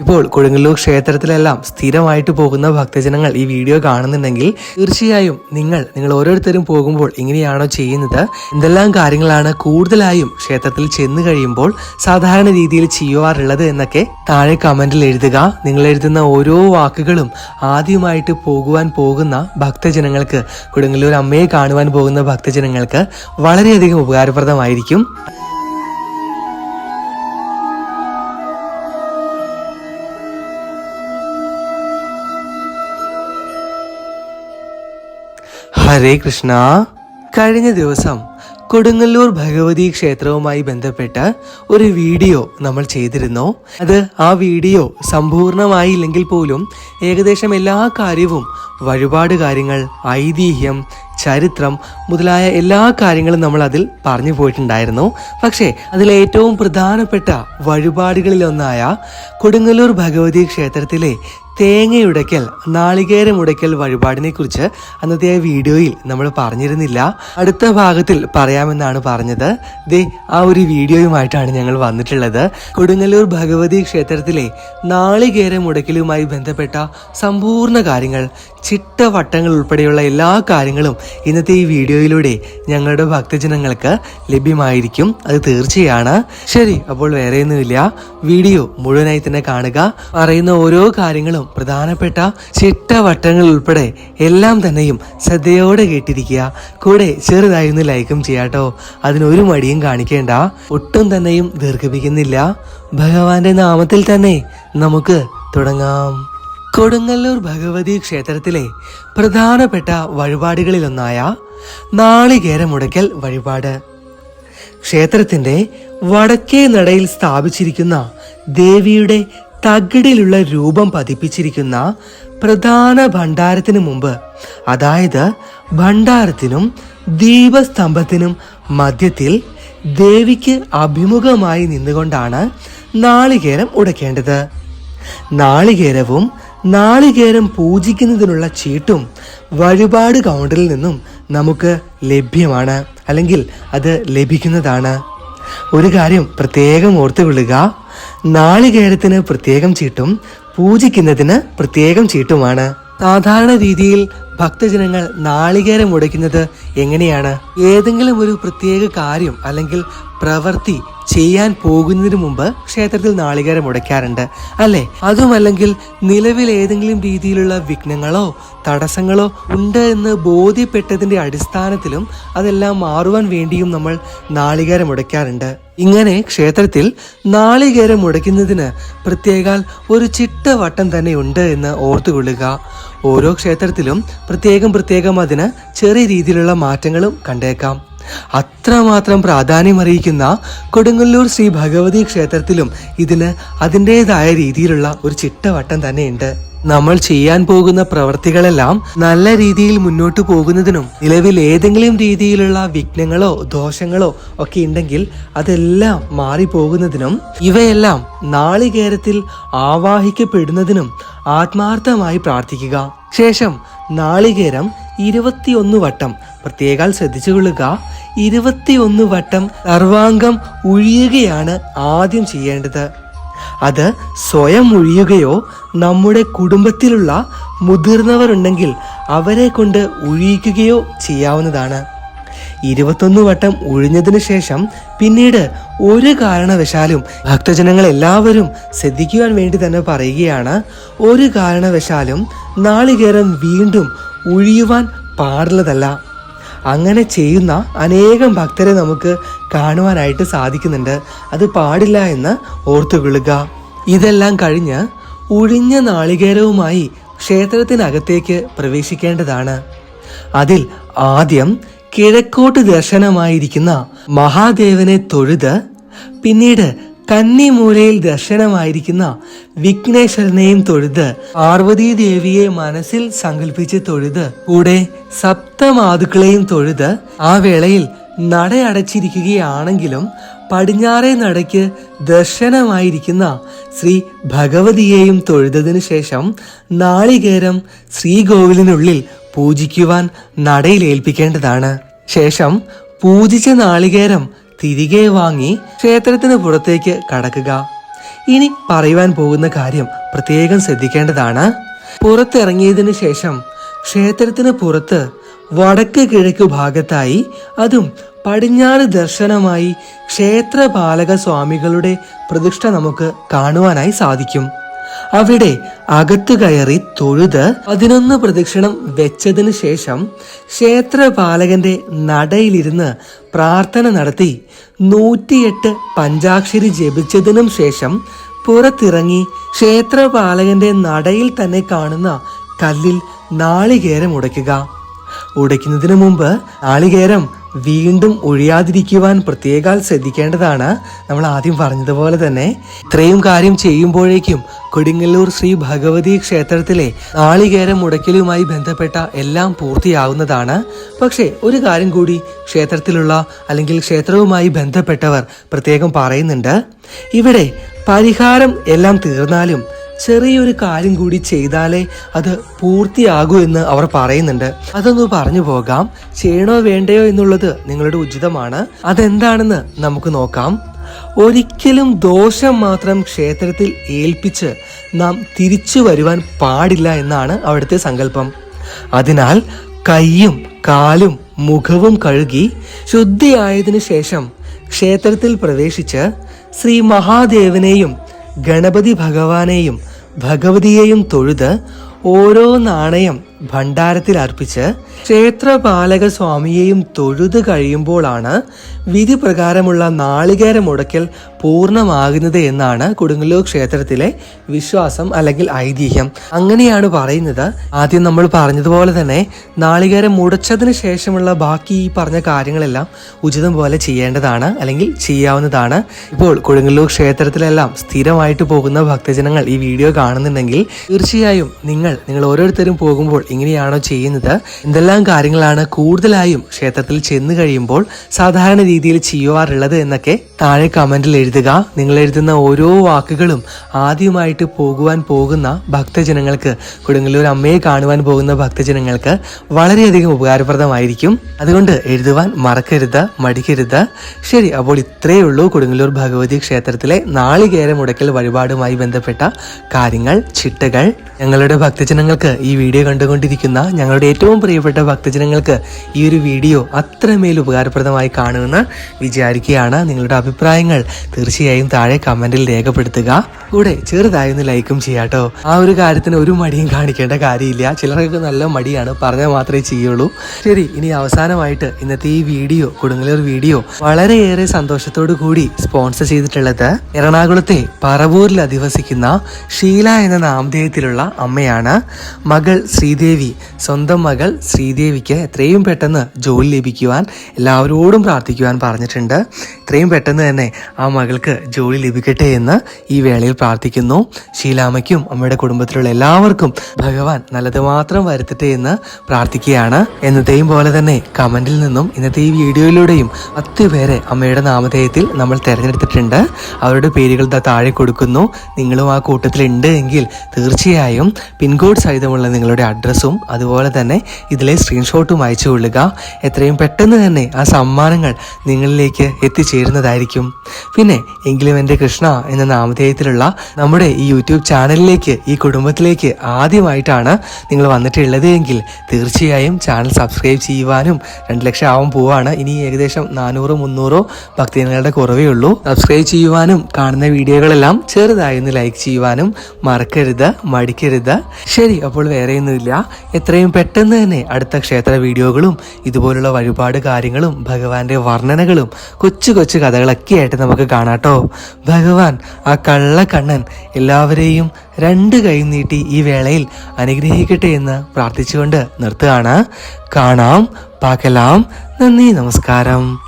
ഇപ്പോൾ കൊടുങ്ങല്ലൂർ ക്ഷേത്രത്തിലെല്ലാം സ്ഥിരമായിട്ട് പോകുന്ന ഭക്തജനങ്ങൾ ഈ വീഡിയോ കാണുന്നുണ്ടെങ്കിൽ തീർച്ചയായും നിങ്ങൾ നിങ്ങൾ ഓരോരുത്തരും പോകുമ്പോൾ ഇങ്ങനെയാണോ ചെയ്യുന്നത്? എന്തെല്ലാം കാര്യങ്ങളാണ് കൂടുതലായും ക്ഷേത്രത്തിൽ ചെന്ന് കഴിയുമ്പോൾ സാധാരണ രീതിയിൽ ചെയ്യുവാറുള്ളത് എന്നൊക്കെ താഴെ കമന്റിൽ എഴുതുക. നിങ്ങൾ എഴുതുന്ന ഓരോ വാക്കുകളും ആദ്യമായിട്ട് പോകുവാൻ പോകുന്ന ഭക്തജനങ്ങൾക്ക് കൊടുങ്ങല്ലൂർ അമ്മയെ കാണുവാൻ പോകുന്ന ഭക്തജനങ്ങൾക്ക് വളരെയധികം ഉപകാരപ്രദമായിരിക്കും. ഹരേ കൃഷ്ണ. കഴിഞ്ഞ ദിവസം കൊടുങ്ങല്ലൂർ ഭഗവതി ക്ഷേത്രവുമായി ബന്ധപ്പെട്ട് ഒരു വീഡിയോ നമ്മൾ ചെയ്തിരുന്നു. അത് ആ വീഡിയോ സമ്പൂർണമായില്ലെങ്കിൽ പോലും ഏകദേശം എല്ലാ കാര്യവും വഴിപാട് കാര്യങ്ങൾ ഐതിഹ്യം ചരിത്രം മുതലായ എല്ലാ കാര്യങ്ങളും നമ്മൾ അതിൽ പറഞ്ഞു പോയിട്ടുണ്ടായിരുന്നു. പക്ഷേ അതിൽ ഏറ്റവും പ്രധാനപ്പെട്ട വഴിപാടുകളിലൊന്നായ കൊടുങ്ങല്ലൂർ ഭഗവതി ക്ഷേത്രത്തിലെ തേങ്ങയുടയ്ക്കൽ നാളികേരമുടയ്ക്കൽ വഴിപാടിനെ കുറിച്ച് അന്നത്തെ വീഡിയോയിൽ നമ്മൾ പറഞ്ഞിരുന്നില്ല. അടുത്ത ഭാഗത്തിൽ പറയാമെന്നാണ് പറഞ്ഞത്. ദേ ആ ഒരു വീഡിയോയുമായിട്ടാണ് ഞങ്ങൾ വന്നിട്ടുള്ളത്. കൊടുങ്ങല്ലൂർ ഭഗവതി ക്ഷേത്രത്തിലെ നാളികേരമുടയ്ക്കലുമായി ബന്ധപ്പെട്ട സമ്പൂർണ കാര്യങ്ങൾ ചിട്ടവട്ടങ്ങൾ ഉൾപ്പെടെയുള്ള എല്ലാ കാര്യങ്ങളും ഇന്നത്തെ ഈ വീഡിയോയിലൂടെ ഞങ്ങളുടെ ഭക്തജനങ്ങൾക്ക് ലഭ്യമായിരിക്കും. അത് തീർച്ചയാണ്. ശരി അപ്പോൾ വേറെയൊന്നുമില്ല. വീഡിയോ മുഴുവനായി തന്നെ കാണുക. പറയുന്ന ഓരോ കാര്യങ്ങളും പ്രധാനപ്പെട്ട ചിട്ടവട്ടങ്ങൾ ഉൾപ്പെടെ എല്ലാം തന്നെയും ശ്രദ്ധയോടെ കേട്ടിരിക്കുക. കൂടെ ചെറുതായി ഒന്ന് ലൈക്കും ചെയ്യാട്ടോ. അതിനൊരു മടിയും കാണിക്കേണ്ട. ഒട്ടും തന്നെയും ദീർഘിപ്പിക്കുന്നില്ല. ഭഗവാന്റെ നാമത്തിൽ തന്നെ നമുക്ക് തുടങ്ങാം. കൊടുങ്ങല്ലൂർ ഭഗവതി ക്ഷേത്രത്തിലെ പ്രധാനപ്പെട്ട വഴിപാടുകളിലൊന്നായ നാളികേര മുടക്കൽ വഴിപാട്. ക്ഷേത്രത്തിന്റെ വടക്കേ നടയിൽ സ്ഥാപിച്ചിരിക്കുന്ന ദേവിയുടെ തകിടിലുള്ള രൂപം പതിപ്പിച്ചിരിക്കുന്ന പ്രധാന ഭണ്ഡാരത്തിനു മുമ്പ് അതായത് ഭണ്ഡാരത്തിനും ദീപസ്തംഭത്തിനും മധ്യത്തിൽ ദേവിക്ക് അഭിമുഖമായി നിന്നുകൊണ്ടാണ് നാളികേരം ഉടക്കേണ്ടത്. നാളികേരവും നാളികേരം പൂജിക്കുന്നതിനുള്ള ചീട്ടും വഴിപാട് കൗണ്ടറിൽ നിന്നും നമുക്ക് ലഭ്യമാണ് അല്ലെങ്കിൽ അത് ലഭിക്കുന്നതാണ്. ഒരു കാര്യം പ്രത്യേകം ഓർത്തുകൊള്ളുക നാളികേരത്തിന് പ്രത്യേകം ചീട്ടും പൂജിക്കുന്നതിന് പ്രത്യേകം ചീട്ടുമാണ്. സാധാരണ രീതിയിൽ ഭക്തജനങ്ങൾ നാളികേരം ഉടയ്ക്കുന്നത് എങ്ങനെയാണ്? ഏതെങ്കിലും ഒരു പ്രത്യേക കാര്യം അല്ലെങ്കിൽ പ്രവൃത്തി ചെയ്യാൻ പോകുന്നതിന് മുമ്പ് ക്ഷേത്രത്തിൽ നാളികേരം ഉടയ്ക്കാറുണ്ട് അല്ലെ? അതുമല്ലെങ്കിൽ നിലവിൽ ഏതെങ്കിലും രീതിയിലുള്ള വിഘ്നങ്ങളോ തടസ്സങ്ങളോ ഉണ്ട് എന്ന് ബോധ്യപ്പെട്ടതിന്റെ അടിസ്ഥാനത്തിലും അതെല്ലാം മാറുവാൻ വേണ്ടിയും നമ്മൾ നാളികേരം ഉടയ്ക്കാറുണ്ട്. ഇങ്ങനെ ക്ഷേത്രത്തിൽ നാളികേരം മുടയ്ക്കുന്നതിന് പ്രത്യേകാൽ ഒരു ചിട്ടവട്ടം തന്നെ ഉണ്ട് എന്ന് ഓർത്തുകൊള്ളുക. ഓരോ ക്ഷേത്രത്തിലും പ്രത്യേകം പ്രത്യേകം അതിന് ചെറിയ രീതിയിലുള്ള മാറ്റങ്ങളും കണ്ടേക്കാം. അത്രമാത്രം പ്രാധാന്യമറിയിക്കുന്ന കൊടുങ്ങല്ലൂർ ശ്രീ ഭഗവതി ക്ഷേത്രത്തിലും ഇതിന് അതിന്റെതായ രീതിയിലുള്ള ഒരു ചിട്ടവട്ടം തന്നെയുണ്ട്. നമ്മൾ ചെയ്യാൻ പോകുന്ന പ്രവർത്തികളെല്ലാം നല്ല രീതിയിൽ മുന്നോട്ട് പോകുന്നതിനും നിലവിൽ ഏതെങ്കിലും രീതിയിലുള്ള വിഘ്നങ്ങളോ ദോഷങ്ങളോ ഒക്കെ ഉണ്ടെങ്കിൽ അതെല്ലാം മാറിപ്പോകുന്നതിനും ഇവയെല്ലാം നാളികേരത്തിൽ ആവാഹിക്കപ്പെടുന്നതിനും ആത്മാർത്ഥമായി പ്രാർത്ഥിക്കുക. ശേഷം നാളികേരം ഇരുപത്തിയൊന്ന് വട്ടം പ്രത്യേകാൽ ശ്രദ്ധിച്ചുകൊള്ളുക ഇരുപത്തിയൊന്ന് വട്ടം സർവാംഗം ഉഴിയുകയാണ് ആദ്യം ചെയ്യേണ്ടത്. അത് സ്വയം ഉഴിയുകയോ നമ്മുടെ കുടുംബത്തിലുള്ള മുതിർന്നവരുണ്ടെങ്കിൽ അവരെ കൊണ്ട് ഉഴിയിക്കുകയോ ചെയ്യാവുന്നതാണ്. ഇരുപത്തൊന്ന് വട്ടം ഒഴിഞ്ഞതിനു ശേഷം പിന്നീട് ഒരു കാരണവശാലും ഭക്തജനങ്ങൾ എല്ലാവരും ശ്രദ്ധിക്കുവാൻ വേണ്ടി തന്നെ പറയുകയാണ് ഒരു കാരണവശാലും നാളികേരം വീണ്ടും ഒഴിയുവാൻ പാടുള്ളതല്ല. അങ്ങനെ ചെയ്യുന്ന അനേകം ഭക്തരെ നമുക്ക് കാണുവാനായിട്ട് സാധിക്കുന്നുണ്ട്. അത് പാടില്ല എന്ന് വിളുക. ഇതെല്ലാം കഴിഞ്ഞ് ഒഴിഞ്ഞ നാളികേരവുമായി ക്ഷേത്രത്തിനകത്തേക്ക് പ്രവേശിക്കേണ്ടതാണ്. അതിൽ ആദ്യം കിഴക്കോട്ട് ദർശനമായിരിക്കുന്ന മഹാദേവനെ തൊഴുത് പിന്നീട് കന്നിമൂലയിൽ ദർശനമായിരിക്കുന്ന വിഘ്നേശ്വരനെയും തൊഴുത് പാർവതീ ദേവിയെ മനസ്സിൽ സങ്കല്പിച്ച് തൊഴുത് കൂടെ സപ്തമാതുക്കളെയും തൊഴുത് ആ വേളയിൽ നടയടച്ചിരിക്കുകയാണെങ്കിലും പടിഞ്ഞാറേ നടയ്ക്ക് ദർശനമായിരിക്കുന്ന ശ്രീ ഭഗവതിയെയും തൊഴുതതിനു ശേഷം നാളികേരം ശ്രീകോവിലിനുള്ളിൽ പൂജിക്കുവാൻ നടയിലേൽപ്പിക്കേണ്ടതാണ്. ശേഷം പൂജിച്ച നാളികേരം തിരികെ വാങ്ങി ക്ഷേത്രത്തിന് പുറത്തേക്ക് കടക്കുക. ഇനി പറയുവാൻ പോകുന്ന കാര്യം പ്രത്യേകം ശ്രദ്ധിക്കേണ്ടതാണ്. പുറത്തിറങ്ങിയതിനു ശേഷം ക്ഷേത്രത്തിന് പുറത്ത് വടക്ക് കിഴക്ക് ഭാഗത്തായി അതും പടിഞ്ഞാറ് ദർശനമായി ക്ഷേത്രപാലക സ്വാമികളുടെ പ്രതിഷ്ഠ നമുക്ക് കാണുവാനായി സാധിക്കും. അവിടെ അകത്തു കയറി തൊഴുത് പതിനൊന്ന് പ്രദക്ഷിണം വെച്ചതിനു ശേഷം ക്ഷേത്രപാലകന്റെ നടയിലിരുന്ന് പ്രാർത്ഥന നടത്തി നൂറ്റിയെട്ട് പഞ്ചാക്ഷരി ജപിച്ചതിനും ശേഷം പുറത്തിറങ്ങി ക്ഷേത്രപാലകന്റെ നടയിൽ തന്നെ കാണുന്ന കല്ലിൽ നാളികേരം ഉടയ്ക്കുക. ഉടയ്ക്കുന്നതിന് മുമ്പ് നാളികേരം വീണ്ടും ഒഴിയാതിരിക്കുവാൻ പ്രത്യേകാൽ ശ്രദ്ധിക്കേണ്ടതാണ് നമ്മൾ ആദ്യം പറഞ്ഞതുപോലെ തന്നെ. ഇത്രയും കാര്യം ചെയ്യുമ്പോഴേക്കും കൊടുങ്ങല്ലൂർ ശ്രീ ഭഗവതി ക്ഷേത്രത്തിലെ നാളികേരം മുടക്കലുമായി ബന്ധപ്പെട്ട എല്ലാം പൂർത്തിയാവുന്നതാണ്. പക്ഷേ ഒരു കാര്യം കൂടി ക്ഷേത്രത്തിലുള്ള അല്ലെങ്കിൽ ക്ഷേത്രവുമായി ബന്ധപ്പെട്ടവർ പ്രത്യേകം പറയുന്നുണ്ട്. ഇവിടെ പരിഹാരം എല്ലാം തീർന്നാലും ചെറിയൊരു കാര്യം കൂടി ചെയ്താലേ അത് പൂർത്തിയാകൂ എന്ന് അവർ പറയുന്നുണ്ട്. അതൊന്ന് പറഞ്ഞു പോകാം. ചെയ്യണോ വേണ്ടയോ എന്നുള്ളത് നിങ്ങളുടെ ഉചിതമാണ്. അതെന്താണെന്ന് നമുക്ക് നോക്കാം. ഒരിക്കലും ദോഷം മാത്രം ക്ഷേത്രത്തിൽ ഏൽപ്പിച്ച് നാം തിരിച്ചു വരുവാൻ പാടില്ല എന്നാണ് അവിടുത്തെ സങ്കല്പം. അതിനാൽ കൈയും കാലും മുഖവും കഴുകി ശുദ്ധിയായതിനു ശേഷം ക്ഷേത്രത്തിൽ പ്രവേശിച്ച് ശ്രീ മഹാദേവനെയും ഗണപതി ഭഗവാനെയും ഭഗവതിയെയും തൊഴുത് ഓരോ നാണയം ഭണ്ഡാരത്തിൽ അർപ്പിച്ച് ക്ഷേത്രപാലക സ്വാമിയെയും തൊഴുത് കഴിയുമ്പോഴാണ് വിധി പ്രകാരമുള്ള നാളികേര മുടക്കൽ പൂർണമാകുന്നത് എന്നാണ് കൊടുങ്ങല്ലൂർ ക്ഷേത്രത്തിലെ വിശ്വാസം അല്ലെങ്കിൽ ഐതിഹ്യം. അങ്ങനെയാണ് പറയുന്നത്. ആദ്യം നമ്മൾ പറഞ്ഞതുപോലെ തന്നെ നാളികേരം മുടച്ചതിന് ശേഷമുള്ള ബാക്കി ഈ പറഞ്ഞ കാര്യങ്ങളെല്ലാം ഉചിതം പോലെ ചെയ്യേണ്ടതാണ് അല്ലെങ്കിൽ ചെയ്യാവുന്നതാണ്. ഇപ്പോൾ കൊടുങ്ങല്ലൂർ ക്ഷേത്രത്തിലെല്ലാം സ്ഥിരമായിട്ട് പോകുന്ന ഭക്തജനങ്ങൾ ഈ വീഡിയോ കാണുന്നുണ്ടെങ്കിൽ തീർച്ചയായും നിങ്ങൾ നിങ്ങൾ ഓരോരുത്തരും പോകുമ്പോൾ ഇങ്ങനെയാണോ ചെയ്യുന്നത്? എന്തെല്ലാം കാര്യങ്ങളാണ് കൂടുതലായും ക്ഷേത്രത്തിൽ ചെന്ന് കഴിയുമ്പോൾ സാധാരണ രീതിയിൽ ചെയ്യുവാറുള്ളത് എന്നൊക്കെ താഴെ കമന്റിൽ എഴുതുക. നിങ്ങൾ എഴുതുന്ന ഓരോ വാക്കുകളും ആദ്യമായിട്ട് പോകുവാൻ പോകുന്ന ഭക്തജനങ്ങൾക്ക് കൊടുങ്ങല്ലൂർ അമ്മയെ കാണുവാൻ പോകുന്ന ഭക്തജനങ്ങൾക്ക് വളരെയധികം ഉപകാരപ്രദമായിരിക്കും. അതുകൊണ്ട് എഴുതുവാൻ മറക്കരുത് മടിക്കരുത്. ശരി അപ്പോൾ ഇത്രയേ ഉള്ളൂ കൊടുങ്ങല്ലൂർ ഭഗവതി ക്ഷേത്രത്തിലെ നാളികേര മുടക്കൽ വഴിപാടുമായി ബന്ധപ്പെട്ട കാര്യങ്ങൾ ചിട്ടകൾ. ഞങ്ങളുടെ ഭക്തജനങ്ങൾക്ക് ഈ വീഡിയോ കണ്ടുകൊണ്ടിരിക്കുന്ന ഞങ്ങളുടെ ഏറ്റവും പ്രിയപ്പെട്ട ഭക്തജനങ്ങൾക്ക് ഈ ഒരു വീഡിയോ അത്രമേൽ ഉപകാരപ്രദമായി കാണുമെന്ന് വിചാരിക്കുകയാണ്. നിങ്ങളുടെ അഭിപ്രായങ്ങൾ തീർച്ചയായും താഴെ കമന്റിൽ രേഖപ്പെടുത്തുക. കൂടെ ചെറുതായി ഒന്ന് ലൈക്കും ചെയ്യാട്ടോ ആ ഒരു കാര്യത്തിന് ഒരു മടിയും കാണിക്കേണ്ട കാര്യമില്ല. ചിലർക്ക് നല്ല മടിയാണ്. പറഞ്ഞാൽ മാത്രമേ ചെയ്യുള്ളൂ. ശരി ഇനി അവസാനമായിട്ട് ഇന്നത്തെ ഈ വീഡിയോ കൊടുങ്ങലൂർ വീഡിയോ വളരെയേറെ സന്തോഷത്തോടു കൂടി സ്പോൺസർ ചെയ്തിട്ടുള്ളത് എറണാകുളത്തെ പറവൂരിൽ അധിവസിക്കുന്ന ഷീല എന്ന നാമധേയത്തിലുള്ള അമ്മയാണ്. മകൾ ശ്രീദേവി സ്വന്തം മകൾ ശ്രീദേവിക്ക് എത്രയും പെട്ടെന്ന് ജോലി ലഭിക്കുവാൻ എല്ലാവരോടും പ്രാർത്ഥിക്കുവാൻ പറഞ്ഞിട്ടുണ്ട്. എത്രയും പെട്ടെന്ന് തന്നെ ആ മകൾക്ക് ജോലി ലഭിക്കട്ടെ എന്ന് ഈ വേളയിൽ പ്രാർത്ഥിക്കുന്നു. ശീലാമയ്ക്കും അമ്മയുടെ കുടുംബത്തിലുള്ള എല്ലാവർക്കും ഭഗവാൻ നല്ലത് മാത്രം വരുത്തട്ടെ എന്ന് പ്രാർത്ഥിക്കുകയാണ്. എന്നത്തെയും പോലെ തന്നെ കമന്റിൽ നിന്നും ഇന്നത്തെ ഈ വീഡിയോയിലൂടെയും പത്ത് പേരെ അമ്മയുടെ നാമധേയത്തിൽ നമ്മൾ തിരഞ്ഞെടുത്തിട്ടുണ്ട്. അവരുടെ പേരുകൾ താഴെ കൊടുക്കുന്നു. നിങ്ങളും ആ കൂട്ടത്തിൽ ഉണ്ട് എങ്കിൽ തീർച്ചയായും പിൻകോഡ് സഹിതമുള്ള നിങ്ങളുടെ അഡ്രസ്സും അതുപോലെ തന്നെ ഇതിലെ സ്ക്രീൻഷോട്ടും അയച്ചു കൊള്ളുക. എത്രയും പെട്ടെന്ന് തന്നെ ആ സമ്മാനങ്ങൾ നിങ്ങളിലേക്ക് എത്തിച്ചേരുന്നതായിരിക്കും. പിന്നെ എങ്കിലും എന്റെ കൃഷ്ണ എന്ന നാമധേയത്തിലുള്ള നമ്മുടെ ഈ യൂട്യൂബ് ചാനലിലേക്ക് ഈ കുടുംബത്തിലേക്ക് ആദ്യമായിട്ടാണ് നിങ്ങൾ വന്നിട്ടുള്ളത് എങ്കിൽ തീർച്ചയായും ചാനൽ സബ്സ്ക്രൈബ് ചെയ്യുവാനും രണ്ട് ലക്ഷം ആവാൻ പോവാണ്. ഇനി ഏകദേശം നാനൂറോ മുന്നൂറോ ഭക്തജനങ്ങളുടെ കുറവേ ഉള്ളൂ. സബ്സ്ക്രൈബ് ചെയ്യുവാനും കാണുന്ന വീഡിയോകളെല്ലാം ചെറുതായി ഒന്ന് ലൈക്ക് ചെയ്യുവാനും മറക്കരുത് മടിക്കരുത്. ശരി അപ്പോൾ വേറെയൊന്നുമില്ല എത്രയും പെട്ടെന്ന് തന്നെ അടുത്ത ക്ഷേത്ര വീഡിയോകളും ഇതുപോലുള്ള വഴിപാട് കാര്യങ്ങളും ഭഗവാന്റെ വർണനകളും കൊച്ചു കൊച്ചു കഥകളൊക്കെ ആയിട്ട് നമുക്ക് കാണാട്ടോ ഭഗവാൻ ആ കള്ളക്കണ്ണൻ എല്ലാവരെയും രണ്ട് കൈ നീട്ടി ഈ വേളയിൽ അനുഗ്രഹിക്കട്ടെ എന്ന് പ്രാർത്ഥിച്ചുകൊണ്ട് നിർത്തുകയാണ്. കാണാം പാക്കലാം നന്ദി നമസ്കാരം.